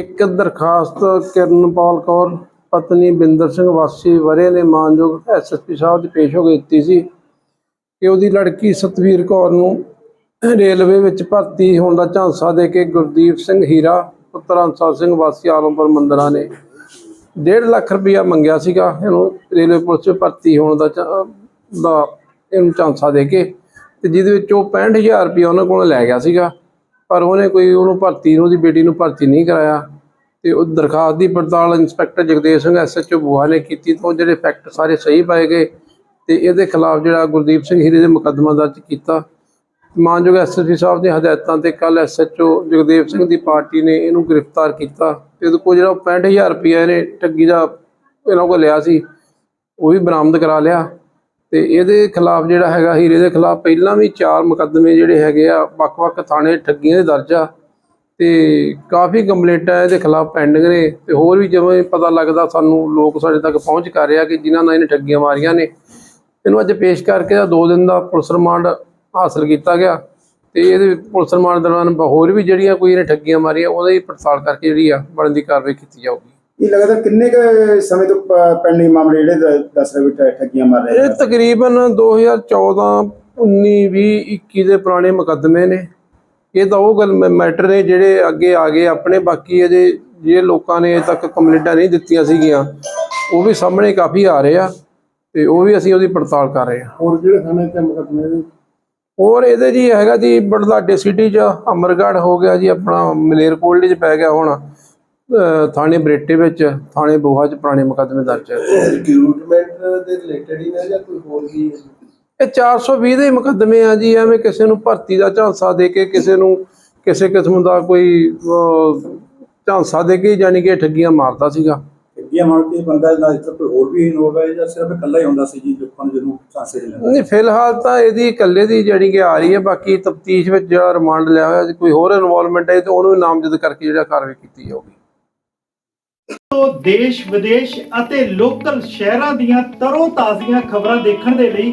ਇੱਕ ਦਰਖਾਸਤ ਕਿਰਨਪਾਲ ਕੌਰ, ਪਤਨੀ ਬਿੰਦਰ ਸਿੰਘ ਵਾਸੀ ਵਰੇ ਨੇ ਮਾਨਯੋਗ ਐਸਐਸਪੀ ਸਾਹਿਬ ਦੇ ਪੇਸ਼ ਹੋ ਕੇ ਦਿੱਤੀ ਸੀ ਕਿ ਉਹਦੀ ਲੜਕੀ ਸਤਵੀਰ ਕੌਰ ਨੂੰ ਰੇਲਵੇ ਵਿੱਚ ਭਰਤੀ ਹੋਣ ਦਾ ਝਾਂਸਾ ਦੇ ਕੇ ਗੁਰਦੀਪ ਸਿੰਘ ਹੀਰਾ, ਪੁੱਤਰ ਹੰਸਾ ਸਿੰਘ ਵਾਸੀ ਆਲਮਪੁਰ ਮੰਦਰਾਂ ਨੇ 1.5 ਲੱਖ ਰੁਪਇਆ ਮੰਗਿਆ ਸੀਗਾ। ਇਹਨੂੰ ਰੇਲਵੇ ਪੁਲਿਸ ਵਿੱਚ ਭਰਤੀ ਹੋਣ ਦਾ ਝਾ- ਦਾ ਇਹਨੂੰ ਝਾਂਸਾ ਦੇ ਕੇ ਤੇ ਜਿਹਦੇ ਵਿੱਚ ਉਹ 65000 ਰੁਪਇਆ ਉਹਨਾਂ ਕੋਲ ਲੈ ਗਿਆ ਸੀਗਾ। ਪਰ ਉਹਨੇ ਕੋਈ ਉਹਨੂੰ ਭਰਤੀ ਨੂੰ ਉਹਦੀ ਬੇਟੀ ਨੂੰ ਭਰਤੀ ਨਹੀਂ ਕਰਾਇਆ। ਤੇ ਉਹ ਦਰਖਾਸਤ ਦੀ ਪੜਤਾਲ ਇੰਸਪੈਕਟਰ ਜਗਦੇਵ ਸਿੰਘ ਐਸਐਚਓ ਬੂਹਾ ਨੇ ਕੀਤੀ ਤਾਂ ਉਹ ਜਿਹੜੇ ਫੈਕਟ ਸਾਰੇ ਸਹੀ ਪਾਏ ਗਏ ਤੇ ਇਹਦੇ ਖਿਲਾਫ ਜਿਹੜਾ ਗੁਰਦੀਪ ਸਿੰਘ ਹੀਰੇ ਦੇ ਮੁਕੱਦਮਾ ਦਰਜ ਕੀਤਾ। ਮਾਨਯੋਗ ਐਸਐਸਪੀ ਸਾਹਿਬ ਦੀਆਂ ਹਦਾਇਤਾਂ ਤੇ ਕੱਲ ਐਸਐਚਓ ਜਗਦੇਵ ਸਿੰਘ ਦੀ ਪਾਰਟੀ ਨੇ ਇਹਨੂੰ ਗ੍ਰਿਫਤਾਰ ਕੀਤਾ ਤੇ ਉਹਦੇ ਕੋਲ ਜਿਹੜਾ 65000 ਰੁਪਇਆ ਇਹਨੇ ਠੱਗੀ ਦਾ ਇਹਨਾਂ ਕੋਲ ਲਿਆ ਸੀ, ਉਹ ਵੀ ਬਰਾਮਦ ਕਰਾ ਲਿਆ ਤੇ ਇਹਦੇ ਖਿਲਾਫ ਜਿਹੜਾ ਹੈਗਾ ਹੀਰੇ ਦੇ ਖਿਲਾਫ ਪਹਿਲਾਂ ਵੀ ਚਾਰ ਮੁਕੱਦਮੇ ਜਿਹੜੇ ਹੈਗੇ ਆ, ਵੱਖ-ਵੱਖ ਥਾਣੇ ਠੱਗੀਆਂ ਦੇ ਦਰਜ ਆ। ਤੇ ਕਾਫੀ ਕੰਪਲੇਂਟਾਂ ਇਹਦੇ ਖਿਲਾਫ ਪੈਂਡਿੰਗ ਨੇ ਤੇ ਹੋਰ ਵੀ ਜਿਵੇਂ ਪਤਾ ਲੱਗਦਾ ਸਾਨੂੰ ਲੋਕ ਸਾਡੇ ਤੱਕ ਪਹੁੰਚ ਕਰ ਰਿਹਾ ਕਿ ਜਿਨ੍ਹਾਂ ਨਾਲ ਇਹਨੇ ਠੱਗੀਆਂ ਮਾਰੀਆਂ ਨੇ। ਇਹਨੂੰ ਅੱਜ ਪੇਸ਼ ਕਰਕੇ ਦਾ 2 ਦਿਨ ਦਾ ਪੁਲਿਸ ਰਿਮਾਂਡ ਹਾਸਲ ਕੀਤਾ ਗਿਆ ਤੇ ਇਹਦੇ ਪੁਲਿਸ ਰਿਮਾਂਡ ਦੌਰਾਨ ਹੋਰ ਵੀ ਜਿਹੜੀਆਂ ਕੋਈ ਇਹਨੇ ਠੱਗੀਆਂ ਮਾਰੀਆਂ ਉਹਦੀ ਪੜਤਾਲ ਕਰਕੇ ਜਿਹੜੀ ਆ ਬਣਦੀ ਕਾਰਵਾਈ ਕੀਤੀ ਜਾਊਗੀ। ਇਹ ਲਗਾਤਾਰ ਕਿੰਨੇ ਕੁ ਸਮੇਂ ਤੋਂ ਪੈਂਡਿੰਗ ਮਾਮਲੇ ਜਿਹੜੇ ਦ- ਦੱਸ ਰਹੇ ਵੀ ਠੱਗੀਆਂ ਮਾਰ ਰਹੇ ਇਹ ਤਕਰੀਬਨ 2014 19 20 21 ਦੇ ਪੁਰਾਣੇ ਮੁਕੱਦਮੇ ਨੇ। ਇਹ ਤਾਂ ਉਹ ਗੱਲ ਮੈਟਰ ਨੇ ਜਿਹੜੇ ਅੱਗੇ ਆ ਗਏ ਆਪਣੇ ਬਾਕੀ ਇਹਦੇ ਜੇ ਲੋਕਾਂ ਨੇ ਅਜੇ ਤੱਕ ਕੰਪਲੇਂਟਾਂ ਨਹੀਂ ਦਿੱਤੀਆਂ ਸੀਗੀਆਂ ਉਹ ਵੀ ਸਾਹਮਣੇ ਕਾਫੀ ਆ ਰਹੇ ਆ ਤੇ ਉਹ ਵੀ ਅਸੀਂ ਉਹਦੀ ਪੜਤਾਲ ਕਰ ਰਹੇ ਹਾਂ ਹੋਰ ਜਿਹੜੇ ਥਾਣੇ ਤੇ ਮੁਕੱਦਮੇ ਦੇ? ਹੋਰ ਇਹਦੇ ਜੀ ਹੈਗਾ ਜੀ ਬੜਲਾਡੇ ਸਿਟੀ ਚ ਅਮਰਗੜ੍ਹ ਹੋ ਗਿਆ ਜੀ ਆਪਣਾ ਮਲੇਰਕੋਟਲੇ ਚ ਪੈ ਗਿਆ ਹੁਣ ਥਾਣੇ ਬਰੇਟੇ ਵਿੱਚ ਥਾਣੇ ਬੋਹਾ ਚ ਪੁਰਾਣੇ ਮੁਕੱਦਮੇ ਦਰਜ ਹੈ ਰਿਕਰੂਟਮੈਂਟ ਦੇ ਰਿਲੇਟਡ ਹੀ ਨੇ ਜਾਂ ਕੋਈ ਹੋਰ ਵੀ ਹੈ? ਇਹ 420 ਦੇ ਮੁਕੱਦਮੇ ਆ ਜੀ ਐਵੇਂ ਕਿਸੇ ਨੂੰ ਭਰਤੀ ਦਾ ਝਾਂਸਾ ਦੇ ਕੇ ਕਿਸੇ ਨੂੰ ਕਿਸੇ ਕਿਸਮ ਦਾ ਕੋਈ ਝਾਂਸਾ ਦੇ ਕੇ ਯਾਨੀ ਕਿ ਠੱਗੀਆਂ ਮਾਰਦਾ ਸੀਗਾ। ਠੱਗੀਆਂ ਮਾਰ ਕੇ ਬੰਦਾ ਨਾਲ ਇੱਥੇ ਕੋਈ ਹੋਰ ਵੀ ਇਨਵੋਲਵ ਹੈ ਜਾਂ ਸਿਰਫ ਇਕੱਲਾ ਹੀ ਹੁੰਦਾ ਸੀ ਜੀ ਲੋਕਾਂ ਨੂੰ ਜਿਹਨੂੰ ਚਾਂਸੇ ਲੈਂਦਾ ਨਹੀਂ ਫਿਲਹਾਲ ਤਾਂ ਇਹਦੀ ਇਕੱਲੇ ਦੀ ਜਿਹੜੀ ਕਿ ਆ ਰਹੀ ਹੈ ਬਾਕੀ ਤਫਤੀਸ਼ ਵਿੱਚ ਜਿਹੜਾ ਰਿਮਾਂਡ ਲਿਆ ਹੋਇਆ ਜੇ ਕੋਈ ਹੋਰ ਇਨਵੋਲਵਮੈਂਟ ਹੈ ਤੇ ਉਹਨੂੰ ਵੀ ਨਾਮਜ਼ਦ ਕਰਕੇ ਜਿਹੜਾ ਕਾਰਵਾਈ ਕੀਤੀ ਜਾਊਗੀ। ਤੋਂ ਦੇਸ਼ ਵਿਦੇਸ਼ ਅਤੇ ਲੋਕਲ ਸ਼ਹਿਰਾਂ ਦੀਆਂ ਤਰੋ ਤਾਜ਼ੀਆਂ ਖਬਰਾਂ ਦੇਖਣ ਦੇ ਲਈ